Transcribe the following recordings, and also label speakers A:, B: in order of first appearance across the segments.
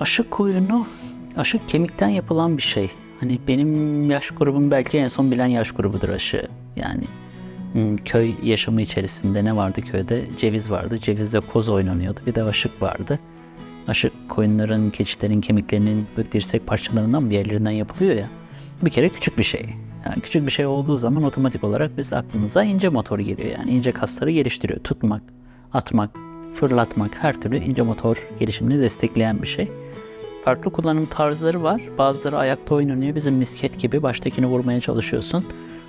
A: Aşık oyunu, aşık kemikten yapılan bir şey. Hani benim yaş grubum belki en son bilen yaş grubudur aşı. Yani hmm, köy yaşamı içerisinde ne vardı köyde? Ceviz vardı. Cevizle koz oynanıyordu. Bir de aşık vardı. Aşık koyunların, keçilerin kemiklerinin böyle dirsek parçalarından bir yerlerinden yapılıyor ya. Bir kere küçük bir şey. Yani küçük bir şey olduğu zaman otomatik olarak biz aklımıza ince motor geliyor. Yani ince kasları geliştiriyor. Tutmak, atmak, fırlatmak her türlü ince motor gelişimini destekleyen bir şey. Farklı kullanım tarzları var. Bazıları ayakta oynanıyor. Bizim misket gibi baştakini vurmaya çalışıyorsun.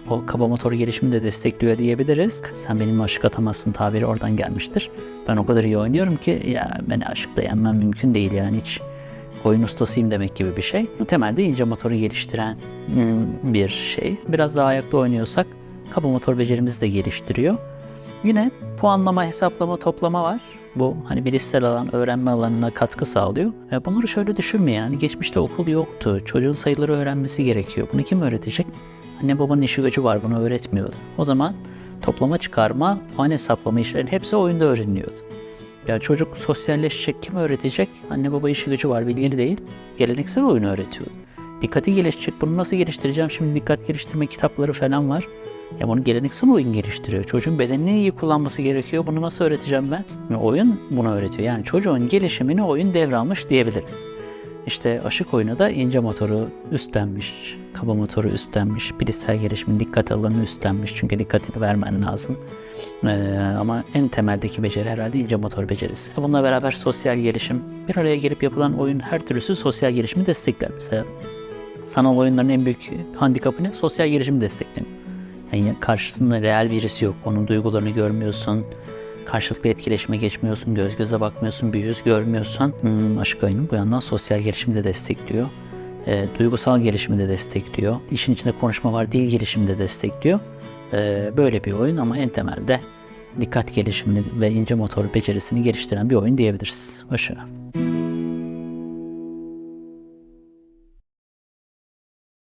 A: O kaba motor gelişimini de destekliyor diyebiliriz. Sen benim aşık atamazsın tabiri oradan gelmiştir. Ben o kadar iyi oynuyorum ki ya beni aşıkla yenmem mümkün değil yani hiç oyun ustasıyım demek gibi bir şey. Temelde ince motoru geliştiren hmm, bir şey. Biraz daha ayakta oynuyorsak kaba motor becerimizi de geliştiriyor. Yine puanlama, hesaplama, toplama var. Bu hani bilişsel alan, öğrenme alanına katkı sağlıyor. E, bunları şöyle düşünme yani. Geçmişte okul yoktu. Çocuğun sayıları öğrenmesi gerekiyor. Bunu kim öğretecek? Anne babanın işi gücü var bunu öğretmiyordu. O zaman toplama çıkarma, puan hesaplama işlerin hepsi oyunda öğreniliyordu. Ya çocuk sosyalleşecek kim öğretecek? Anne baba işi gücü var bilgili değil. Geleneksel oyun öğretiyor. Dikkati gelişecek. Bunu nasıl geliştireceğim? Şimdi dikkat geliştirme kitapları falan var. Ya bunu geleneksel oyun geliştiriyor. Çocuğun bedenini iyi kullanması gerekiyor. Bunu nasıl öğreteceğim ben? Yani oyun bunu öğretiyor. Yani çocuğun gelişimini oyun devralmış diyebiliriz. İşte aşık oyunu da ince motoru üstlenmiş, kaba motoru üstlenmiş, bilişsel gelişimin dikkat alanını üstlenmiş. Çünkü dikkatini vermen lazım. Ee, ama en temeldeki beceri herhalde ince motor becerisi. Bununla beraber sosyal gelişim. Bir araya gelip yapılan oyun her türlüsü sosyal gelişimi destekler. Mesela sanal oyunların en büyük handikapı ne? Sosyal gelişimi desteklemiyor. Yani karşısında reel birisi yok. Onun duygularını görmüyorsun. Karşılıklı etkileşime geçmiyorsun. Göz göze bakmıyorsun. Bir yüz görmüyorsun. Hmm, aşk oyunu bu yandan sosyal gelişimi de destekliyor. E, duygusal gelişimi de destekliyor. İşin içinde konuşma var. Dil gelişimi de destekliyor. E, böyle bir oyun ama en temelde dikkat gelişimini ve ince motor becerisini geliştiren bir oyun diyebiliriz. Hoşça.